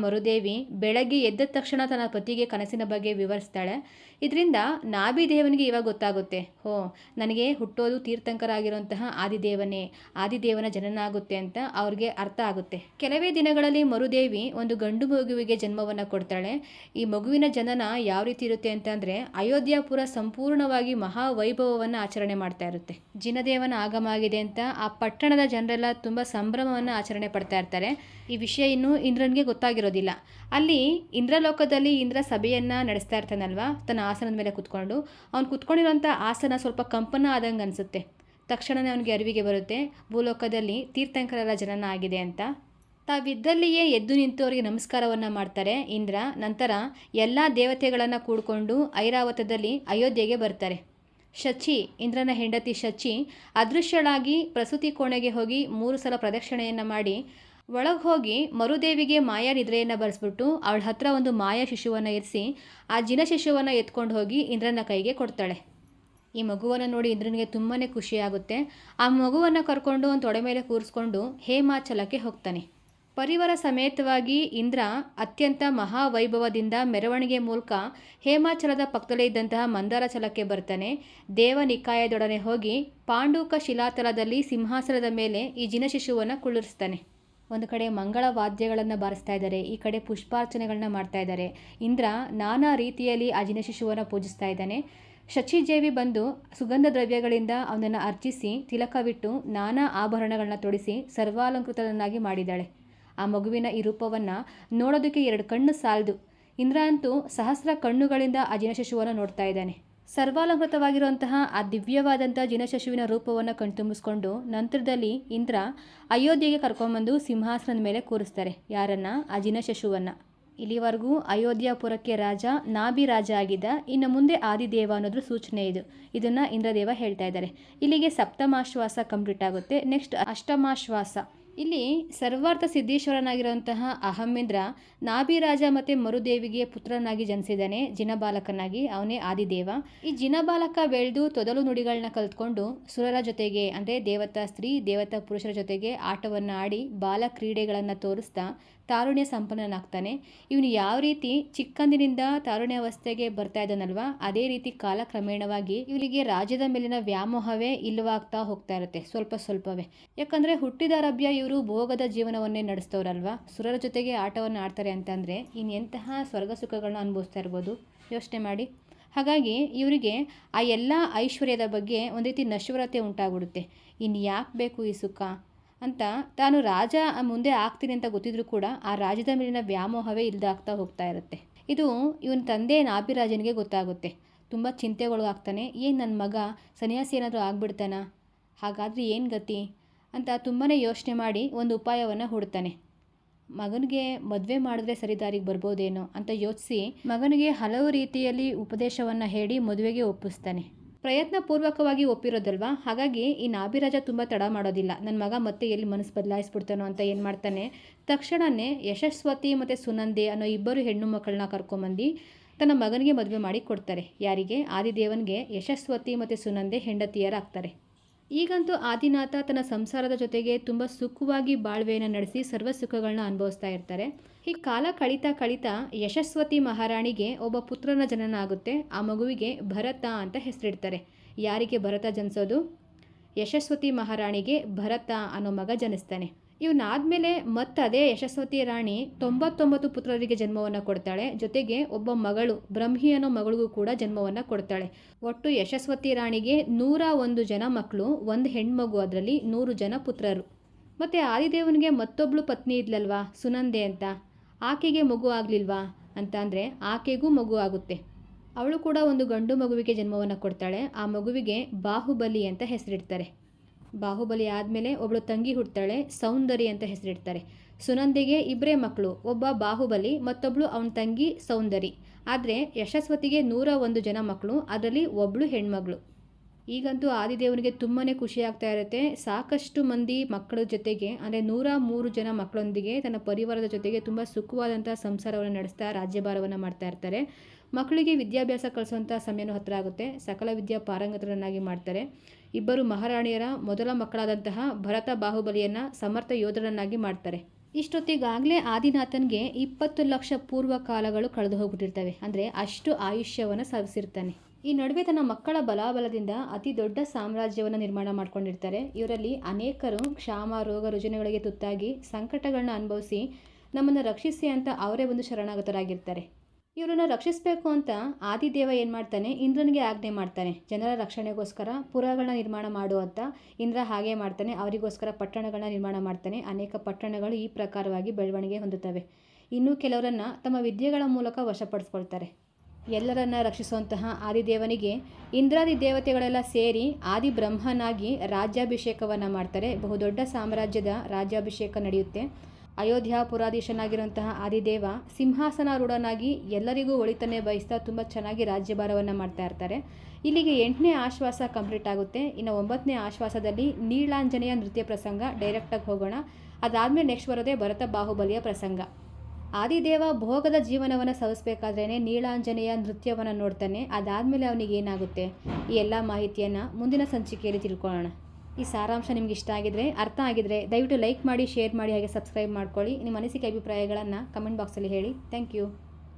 ಮರುದೇವಿ ಬೆಳಗ್ಗೆ ಎದ್ದ ತಕ್ಷಣ ತನ್ನ ಪತಿಗೆ ಕನಸಿನ ಬಗ್ಗೆ ವಿವರಿಸ್ತಾಳೆ. ಇದರಿಂದ ನಾಭಿದೇವನಿಗೆ ಇವಾಗ ಗೊತ್ತಾಗುತ್ತೆ. ಹೋ, ನನಗೆ ಹುಟ್ಟೋದು ತೀರ್ಥಂಕರ ಆಗಿರುವಂತಹ ಆದಿದೇವನೇ, ಆದಿದೇವನ ಜನನ ಆಗುತ್ತೆ ಅಂತ ಅವ್ರಿಗೆ ಅರ್ಥ ಆಗುತ್ತೆ. ಕೆಲವೇ ದಿನಗಳಲ್ಲಿ ಮರುದೇವಿ ಒಂದು ಗಂಡು ಮಗುವಿಗೆ ಜನ್ಮವನ್ನು ಕೊಡ್ತಾಳೆ. ಈ ಮಗುವಿನ ಜನನ ಯಾವ ರೀತಿ ಇರುತ್ತೆ ಅಂತಂದರೆ ಅಯೋಧ್ಯಾಪುರ ಸಂಪೂರ್ಣವಾಗಿ ಮಹಾವೈಭವವನ್ನು ಆಚರಣೆ ಮಾಡ್ತಾ ಇರುತ್ತೆ. ಜಿನದೇವನ ಆಗಮ ಆಗಿದೆ ಅಂತ ಆ ಪಟ್ಟಣದ ಜನರೆಲ್ಲ ತುಂಬ ಸಂಭ್ರಮವನ್ನು ಆಚರಣೆ ಪಡ್ತಾ ಇರ್ತಾರೆ. ಈ ವಿಷಯ ಇನ್ನೂ ಇಂದ್ರನಿಗೆ ಗೊತ್ತಾಗಿರೋದಿಲ್ಲ. ಅಲ್ಲಿ ಇಂದ್ರಲೋಕದಲ್ಲಿ ಇಂದ್ರ ಸಭೆಯನ್ನು ನಡೆಸ್ತಾ ಇರ್ತಾನಲ್ವ? ತನ್ನ ಆಸನದ ಮೇಲೆ ಕುತ್ಕೊಂಡು. ಅವ್ನು ಕುತ್ಕೊಂಡಿರೋಂಥ ಆಸನ ಸ್ವಲ್ಪ ಕಂಪನ ಆದಂಗೆ ಅನಿಸುತ್ತೆ. ತಕ್ಷಣವೇ ಅವನಿಗೆ ಅರಿವಿಗೆ ಬರುತ್ತೆ, ಭೂಲೋಕದಲ್ಲಿ ತೀರ್ಥಂಕರರ ಜನನ ಆಗಿದೆ ಅಂತ. ತಾವಿದ್ದಲ್ಲಿಯೇ ಎದ್ದು ನಿಂತು ಅವರಿಗೆ ನಮಸ್ಕಾರವನ್ನು ಮಾಡ್ತಾರೆ ಇಂದ್ರ. ನಂತರ ಎಲ್ಲ ದೇವತೆಗಳನ್ನು ಕೂಡಿಕೊಂಡು ಐರಾವತದಲ್ಲಿ ಅಯೋಧ್ಯೆಗೆ ಬರ್ತಾರೆ. ಶಚಿ, ಇಂದ್ರನ ಹೆಂಡತಿ ಶಚಿ, ಅದೃಶ್ಯಳಾಗಿ ಪ್ರಸೂತಿ ಕೋಣೆಗೆ ಹೋಗಿ ಮೂರು ಸಲ ಪ್ರದಕ್ಷಿಣೆಯನ್ನು ಮಾಡಿ ಒಳಗೆ ಹೋಗಿ ಮರುದೇವಿಗೆ ಮಾಯಾ ನಿದ್ರೆಯನ್ನು ಬರೆಸ್ಬಿಟ್ಟು ಅವಳ ಹತ್ರ ಒಂದು ಮಾಯಾ ಶಿಶುವನ್ನು ಇರಿಸಿ ಆ ಜಿನ ಶಿಶುವನ್ನು ಎತ್ಕೊಂಡು ಹೋಗಿ ಇಂದ್ರನ ಕೈಗೆ ಕೊಡ್ತಾಳೆ. ಈ ಮಗುವನ್ನು ನೋಡಿ ಇಂದ್ರನಿಗೆ ತುಂಬಾ ಖುಷಿಯಾಗುತ್ತೆ ಆ ಮಗುವನ್ನು ಕರ್ಕೊಂಡು ಒಂದು ತೊಡೆ ಮೇಲೆ ಕೂರಿಸ್ಕೊಂಡು ಹೇಮಾಚಲಕ್ಕೆ ಹೋಗ್ತಾನೆ. ಪರಿವಾರ ಸಮೇತವಾಗಿ ಇಂದ್ರ ಅತ್ಯಂತ ಮಹಾವೈಭವದಿಂದ ಮೆರವಣಿಗೆ ಮೂಲಕ ಹೇಮಾಚಲದ ಪಕ್ಕದಲ್ಲೇ ಇದ್ದಂತಹ ಮಂದಾರಚಲಕ್ಕೆ ಬರ್ತಾನೆ. ದೇವ ನಿಕಾಯದೊಡನೆ ಹೋಗಿ ಪಾಂಡೂಕ ಶಿಲಾತಲದಲ್ಲಿ ಸಿಂಹಾಸನದ ಮೇಲೆ ಈ ಜಿನ ಶಿಶುವನ್ನು ಕುಳ್ಳಿರಿಸ್ತಾನೆ. ಒಂದು ಕಡೆ ಮಂಗಳ ವಾದ್ಯಗಳನ್ನು ಬಾರಿಸ್ತಾ ಇದ್ದಾರೆ, ಈ ಕಡೆ ಪುಷ್ಪಾರ್ಚನೆಗಳನ್ನ ಮಾಡ್ತಾ ಇದ್ದಾರೆ. ಇಂದ್ರ ನಾನಾ ರೀತಿಯಲ್ಲಿ ಆ ಜಿನಶಿಶುವನ್ನು ಪೂಜಿಸ್ತಾ ಇದ್ದಾನೆ. ಶಚಿದೇವಿ ಬಂದು ಸುಗಂಧ ದ್ರವ್ಯಗಳಿಂದ ಅವನನ್ನು ಅರ್ಚಿಸಿ, ತಿಲಕವಿಟ್ಟು ನಾನಾ ಆಭರಣಗಳನ್ನ ತೊಡಿಸಿ ಸರ್ವಾಲಂಕೃತನನ್ನಾಗಿ ಮಾಡಿದ್ದಾಳೆ. ಆ ಮಗುವಿನ ಈ ರೂಪವನ್ನು ನೋಡೋದಕ್ಕೆ ಎರಡು ಕಣ್ಣು ಸಾಲದು. ಇಂದ್ರ ಅಂತೂ ಸಹಸ್ರ ಕಣ್ಣುಗಳಿಂದ ಅಜಿನ ಶಿಶುವನ್ನು ನೋಡ್ತಾ ಇದ್ದಾನೆ. ಸರ್ವಾಲಂಕೃತವಾಗಿರುವಂತಹ ಆ ದಿವ್ಯವಾದಂಥ ಜಿನಶಶುವಿನ ರೂಪವನ್ನು ಕಣ್ತುಂಬಿಸ್ಕೊಂಡು ನಂತರದಲ್ಲಿ ಇಂದ್ರ ಅಯೋಧ್ಯೆಗೆ ಕರ್ಕೊಂಬಂದು ಸಿಂಹಾಸನದ ಮೇಲೆ ಕೂರಿಸ್ತಾರೆ. ಯಾರನ್ನ? ಆ ಜಿನಶಶುವನ್ನು. ಇಲ್ಲಿವರೆಗೂ ಅಯೋಧ್ಯಾಪುರಕ್ಕೆ ರಾಜ, ನಾಭಿ ರಾಜ ಆಗಿದ್ದ ಇನ್ನು ಮುಂದೆ ಆದಿದೇವ ಅನ್ನೋದ್ರ ಸೂಚನೆ ಇದು. ಇದನ್ನು ಇಂದ್ರದೇವ ಹೇಳ್ತಾ ಇದ್ದಾರೆ. ಇಲ್ಲಿಗೆ ಸಪ್ತಮಾಶ್ವಾಸ ಕಂಪ್ಲೀಟ್ ಆಗುತ್ತೆ. ನೆಕ್ಸ್ಟ್ ಅಷ್ಟಮಾಶ್ವಾಸ. ಇಲ್ಲಿ ಸರ್ವಾರ್ಥ ಸಿದ್ದೇಶ್ವರನಾಗಿರುವಂತಹ ಅಹಮೇಂದ್ರ ನಾಭಿರಾಜ ಮತ್ತು ಮರುದೇವಿಗೆ ಪುತ್ರನಾಗಿ ಜನಿಸಿದ್ದಾನೆ, ಜಿನಬಾಲಕನಾಗಿ, ಅವನೇ ಆದಿದೇವ. ಈ ಜಿನಬಾಲಕ ಬೆಳೆದು ತೊದಲು ನುಡಿಗಳನ್ನ ಕಲ್ತ್ಕೊಂಡು ಸುರರ ಜೊತೆಗೆ, ಅಂದರೆ ದೇವತಾ ಸ್ತ್ರೀ, ದೇವತಾ ಪುರುಷರ ಜೊತೆಗೆ ಆಟವನ್ನು ಆಡಿ ಬಾಲ ಕ್ರೀಡೆಗಳನ್ನು ತೋರಿಸ್ತಾ ತಾರುಣ್ಯ ಸಂಪನ್ನನಾಗ್ತಾನೆ. ಇವನು ಯಾವ ರೀತಿ ಚಿಕ್ಕಂದಿನಿಂದ ತಾರುಣ್ಯಾವಸ್ಥೆಗೆ ಬರ್ತಾ ಇದ್ದಾನಲ್ವಾ, ಅದೇ ರೀತಿ ಕಾಲಕ್ರಮೇಣವಾಗಿ ಇವನಿಗೆ ರಾಜ್ಯದ ಮೇಲಿನ ವ್ಯಾಮೋಹವೇ ಇಲ್ಲವಾಗ್ತಾ ಹೋಗ್ತಾ ಇರುತ್ತೆ, ಸ್ವಲ್ಪ ಸ್ವಲ್ಪವೇ. ಯಾಕಂದರೆ ಹುಟ್ಟಿದಾರಭ್ಯ ಇವರು ಭೋಗದ ಜೀವನವನ್ನೇ ನಡೆಸ್ತವ್ರಲ್ವಾ? ಸುರರ ಜೊತೆಗೆ ಆಟವನ್ನು ಆಡ್ತಾರೆ ಅಂತಂದರೆ ಇನ್ನು ಎಂತಹ ಸ್ವರ್ಗ ಸುಖಗಳನ್ನ ಅನುಭವಿಸ್ತಾ ಇರ್ಬೋದು? ಯೋಚನೆ ಮಾಡಿ. ಹಾಗಾಗಿ ಇವರಿಗೆ ಆ ಎಲ್ಲ ಐಶ್ವರ್ಯದ ಬಗ್ಗೆ ಒಂದು ರೀತಿ ನಶ್ವರತೆ ಉಂಟಾಗ್ಬಿಡುತ್ತೆ. ಇನ್ನು ಯಾಕೆ ಬೇಕು ಈ ಸುಖ? ಅಂತ ತಾನು ರಾಜ ಮುಂದೆ ಆಗ್ತೀನಿ ಅಂತ ಗೊತ್ತಿದ್ರೂ ಕೂಡ ಆ ರಾಜ್ಯದ ಮೇಲಿನ ವ್ಯಾಮೋಹವೇ ಇಲ್ದಾಗ್ತಾ ಹೋಗ್ತಾ ಇರುತ್ತೆ. ಇದು ಇವನ ತಂದೆ ನಾಭಿರಾಜನಿಗೆ ಗೊತ್ತಾಗುತ್ತೆ. ತುಂಬ ಚಿಂತೆಗೊಳಗಾಗ್ತಾನೆ. ಏನು ನನ್ನ ಮಗ? ಸನ್ಯಾಸಿ ಏನಾದರೂ ಆಗ್ಬಿಡ್ತಾನ? ಹಾಗಾದರೆ ಏನು ಗತಿ? ಅಂತ ತುಂಬಾ ಯೋಚನೆ ಮಾಡಿ ಒಂದು ಉಪಾಯವನ್ನು ಹುಡ್ತಾನೆ. ಮಗನಿಗೆ ಮದುವೆ ಮಾಡಿದ್ರೆ ಸರಿದಾರಿಗೆ ಬರ್ಬೋದೇನೋ ಅಂತ ಯೋಚಿಸಿ ಮಗನಿಗೆ ಹಲವು ರೀತಿಯಲ್ಲಿ ಉಪದೇಶವನ್ನು ಹೇಳಿ ಮದುವೆಗೆ ಒಪ್ಪಿಸ್ತಾನೆ. ಪ್ರಯತ್ನ ಪೂರ್ವಕವಾಗಿ ಒಪ್ಪಿರೋದಲ್ವಾ? ಹಾಗಾಗಿ ಈ ನಾಭಿರಾಜ ತುಂಬ ತಡ ಮಾಡೋದಿಲ್ಲ. ನನ್ನ ಮಗ ಮತ್ತೆ ಎಲ್ಲಿ ಮನಸ್ಸು ಬದಲಾಯಿಸ್ಬಿಡ್ತಾನೋ ಅಂತ ಏನು ಮಾಡ್ತಾನೆ? ತಕ್ಷಣವೇ ಯಶಸ್ವತಿ ಮತ್ತು ಸುನಂದೆ ಅನ್ನೋ ಇಬ್ಬರು ಹೆಣ್ಣು ಮಕ್ಕಳನ್ನ ಕರ್ಕೊಂಬಂದು ತನ್ನ ಮಗನಿಗೆ ಮದುವೆ ಮಾಡಿ ಕೊಡ್ತಾರೆ. ಯಾರಿಗೆ? ಆದಿದೇವನಿಗೆ ಯಶಸ್ವತಿ ಮತ್ತು ಸುನಂದೆ ಹೆಂಡತಿಯರಾಗ್ತಾರೆ. ಈಗಂತೂ ಆದಿನಾಥ ತನ್ನ ಸಂಸಾರದ ಜೊತೆಗೆ ತುಂಬ ಸುಖವಾಗಿ ಬಾಳ್ವೆಯನ್ನು ನಡೆಸಿ ಸರ್ವ ಸುಖಗಳನ್ನ ಅನುಭವಿಸ್ತಾ ಇರ್ತಾರೆ. ಈ ಕಾಲ ಕಳೀತಾ ಕಳೀತಾ ಯಶಸ್ವತಿ ಮಹಾರಾಣಿಗೆ ಒಬ್ಬ ಪುತ್ರನ ಜನನ ಆಗುತ್ತೆ ಆ ಮಗುವಿಗೆ ಭರತ ಅಂತ ಹೆಸರಿಡ್ತಾರೆ. ಯಾರಿಗೆ ಭರತ ಜನಿಸೋದು? ಯಶಸ್ವತಿ ಮಹಾರಾಣಿಗೆ ಭರತ ಅನ್ನೋ ಮಗ ಜನಿಸ್ತಾನೆ. ಇವನಾದಮೇಲೆ ಮತ್ತದೇ ಯಶಸ್ವತಿ ರಾಣಿ ತೊಂಬತ್ತೊಂಬತ್ತು ಪುತ್ರರಿಗೆ ಜನ್ಮವನ್ನು ಕೊಡ್ತಾಳೆ. ಜೊತೆಗೆ ಒಬ್ಬ ಮಗಳು, ಬ್ರಹ್ಮಿ ಅನ್ನೋ ಮಗಳಿಗೂ ಕೂಡ ಜನ್ಮವನ್ನು ಕೊಡ್ತಾಳೆ. ಒಟ್ಟು ಯಶಸ್ವತಿ ರಾಣಿಗೆ ನೂರ ಒಂದು ಜನ ಮಕ್ಕಳು ಒಂದು ಹೆಣ್ಮಗು ಅದರಲ್ಲಿ ನೂರು ಜನ ಪುತ್ರರು. ಮತ್ತು ಆದಿದೇವನಿಗೆ ಮತ್ತೊಬ್ಬಳು ಪತ್ನಿ ಇದ್ಲಲ್ವಾ? ಸುನಂದೆ ಅಂತ. ಆಕೆಗೆ ಮಗು ಆಗಲಿಲ್ವಾ? ಅಂತ ಅಂದರೆ ಆಕೆಗೂ ಮಗು ಆಗುತ್ತೆ. ಅವಳು ಕೂಡ ಒಂದು ಗಂಡು ಮಗುವಿಗೆ ಜನ್ಮವನ್ನು ಕೊಡ್ತಾಳೆ. ಆ ಮಗುವಿಗೆ ಬಾಹುಬಲಿ ಅಂತ ಹೆಸರಿಡ್ತಾರೆ. ಬಾಹುಬಲಿ ಆದಮೇಲೆ ಒಬ್ಬಳು ತಂಗಿ ಹುಡ್ತಾಳೆ ಸೌಂದರಿ ಅಂತ ಹೆಸರಿಡ್ತಾರೆ. ಸುನಂದಿಗೆ ಇಬ್ಬರೇ ಮಕ್ಕಳು ಒಬ್ಬ ಬಾಹುಬಲಿ ಮತ್ತೊಬ್ಬಳು ಅವನ ತಂಗಿ ಸೌಂದರಿ. ಆದರೆ ಯಶಸ್ವತಿಗೆ ನೂರ ಒಂದು ಜನ ಮಕ್ಕಳು ಅದರಲ್ಲಿ ಒಬ್ಬಳು ಹೆಣ್ಮಗಳು. ಈಗಂತೂ ಆದಿದೇವನಿಗೆ ತುಂಬಾ ಖುಷಿ ಆಗ್ತಾ ಇರುತ್ತೆ. ಸಾಕಷ್ಟು ಮಂದಿ ಮಕ್ಕಳ ಜೊತೆಗೆ, ಅಂದರೆ ನೂರ ಮೂರು ಜನ ಮಕ್ಕಳೊಂದಿಗೆ ತನ್ನ ಪರಿವಾರದ ಜೊತೆಗೆ ತುಂಬ ಸುಖವಾದಂಥ ಸಂಸಾರವನ್ನು ನಡೆಸ್ತಾ ರಾಜ್ಯಭಾರವನ್ನು ಮಾಡ್ತಾ ಇರ್ತಾರೆ. ಮಕ್ಕಳಿಗೆ ವಿದ್ಯಾಭ್ಯಾಸ ಕಲಿಸುವಂಥ ಸಮಯನೂ ಹತ್ತಿರ ಆಗುತ್ತೆ. ಸಕಲ ವಿದ್ಯಾ ಪಾರಂಗತರನ್ನಾಗಿ ಮಾಡ್ತಾರೆ. ಇಬ್ಬರು ಮಹಾರಾಣಿಯರ ಮೊದಲ ಮಕ್ಕಳಾದಂತಹ ಭರತ ಬಾಹುಬಲಿಯನ್ನು ಸಮರ್ಥ ಯೋಧರನ್ನಾಗಿ ಮಾಡ್ತಾರೆ. ಇಷ್ಟೊತ್ತಿಗಾಗಲೇ ಆದಿನಾಥನ್ಗೆ ಇಪ್ಪತ್ತು ಲಕ್ಷ ಪೂರ್ವ ಕಾಲಗಳು ಕಳೆದು ಹೋಗ್ಬಿಟ್ಟಿರ್ತವೆ ಅಂದರೆ ಅಷ್ಟು ಆಯುಷ್ಯವನ್ನು ಸಾಧಿಸಿರ್ತಾನೆ ಈ ನಡುವೆ ತನ್ನ ಮಕ್ಕಳ ಬಲಾಬಲದಿಂದ ಅತಿ ದೊಡ್ಡ ಸಾಮ್ರಾಜ್ಯವನ್ನು ನಿರ್ಮಾಣ ಮಾಡ್ಕೊಂಡಿರ್ತಾರೆ. ಇವರಲ್ಲಿ ಅನೇಕರು ಕ್ಷಾಮ, ರೋಗ ರುಜಿನಗಳಿಗೆ ತುತ್ತಾಗಿ ಸಂಕಟಗಳನ್ನ ಅನುಭವಿಸಿ ನಮ್ಮನ್ನು ರಕ್ಷಿಸಿ ಅಂತ ಅವರೇ ಒಂದು ಶರಣಾಗತರಾಗಿರ್ತಾರೆ. ಇವರನ್ನು ರಕ್ಷಿಸಬೇಕು ಅಂತ ಆದಿದೇವ ಏನು ಮಾಡ್ತಾನೆ? ಇಂದ್ರನಿಗೆ ಆಜ್ಞೆ ಮಾಡ್ತಾನೆ. ಜನರ ರಕ್ಷಣೆಗೋಸ್ಕರ ಪುರಗಳನ್ನ ನಿರ್ಮಾಣ ಮಾಡು ಅಂತ ಇಂದ್ರ ಹಾಗೆ ಮಾಡ್ತಾನೆ. ಅವರಿಗೋಸ್ಕರ ಪಟ್ಟಣಗಳನ್ನ ನಿರ್ಮಾಣ ಮಾಡ್ತಾನೆ. ಅನೇಕ ಪಟ್ಟಣಗಳು ಈ ಪ್ರಕಾರವಾಗಿ ಬೆಳವಣಿಗೆ ಹೊಂದುತ್ತವೆ. ಇನ್ನೂ ಕೆಲವರನ್ನು ತಮ್ಮ ವಿದ್ಯೆಗಳ ಮೂಲಕ ವಶಪಡಿಸ್ಕೊಳ್ತಾರೆ. ಎಲ್ಲರನ್ನ ರಕ್ಷಿಸುವಂತಹ ಆದಿದೇವನಿಗೆ ಇಂದ್ರಾದಿ ದೇವತೆಗಳೆಲ್ಲ ಸೇರಿ ಆದಿ ಬ್ರಹ್ಮನಾಗಿ ರಾಜ್ಯಾಭಿಷೇಕವನ್ನು ಮಾಡ್ತಾರೆ. ಬಹುದೊಡ್ಡ ಸಾಮ್ರಾಜ್ಯದ ರಾಜ್ಯಾಭಿಷೇಕ ನಡೆಯುತ್ತೆ. ಅಯೋಧ್ಯಾಪುರಾಧೀಶನಾಗಿರುವಂತಹ ಆದಿದೇವ ಸಿಂಹಾಸನಾರೂಢನಾಗಿ ಎಲ್ಲರಿಗೂ ಒಳಿತನ್ನೇ ಬಯಸ್ತಾ ತುಂಬ ಚೆನ್ನಾಗಿ ರಾಜ್ಯಭಾರವನ್ನು ಮಾಡ್ತಾ ಇರ್ತಾರೆ. ಇಲ್ಲಿಗೆ ಎಂಟನೇ ಆಶ್ವಾಸ ಕಂಪ್ಲೀಟ್ ಆಗುತ್ತೆ. ಇನ್ನು ಒಂಬತ್ತನೇ ಆಶ್ವಾಸದಲ್ಲಿ ನೀಳಾಂಜನೇಯ ನೃತ್ಯ ಪ್ರಸಂಗ ಡೈರೆಕ್ಟಾಗಿ ಹೋಗೋಣ. ಅದಾದಮೇಲೆ ನೆಕ್ಸ್ಟ್ ಬರೋದೇ ಭರತ ಬಾಹುಬಲಿಯ ಪ್ರಸಂಗ. ಆದಿದೇವ ಭೋಗದ ಜೀವನವನ್ನು ಸವಿಸ್ಬೇಕಾದ್ರೇ ನೀಳಾಂಜನೆಯ ನೃತ್ಯವನ್ನು ನೋಡ್ತಾನೆ. ಅದಾದಮೇಲೆ ಅವನಿಗೆ ಏನಾಗುತ್ತೆ? ಈ ಎಲ್ಲ ಮಾಹಿತಿಯನ್ನು ಮುಂದಿನ ಸಂಚಿಕೆಯಲ್ಲಿ ತಿಳ್ಕೊಳ್ಳೋಣ. ಈ ಸಾರಾಂಶ ನಿಮ್ಗೆ ಇಷ್ಟ ಆಗಿದ್ರೆ, ಅರ್ಥ ಆಗಿದ್ರೆ ದಯವಿಟ್ಟು ಲೈಕ್ ಮಾಡಿ, ಶೇರ್ ಮಾಡಿ, ಹಾಗೆ ಸಬ್ಸ್ಕ್ರೈಬ್ ಮಾಡ್ಕೊಳ್ಳಿ. ನಿಮ್ಮ ಅನಿಸಿಕೆ ಅಭಿಪ್ರಾಯಗಳನ್ನು ಕಮೆಂಟ್ ಬಾಕ್ಸಲ್ಲಿ ಹೇಳಿ. Thank you.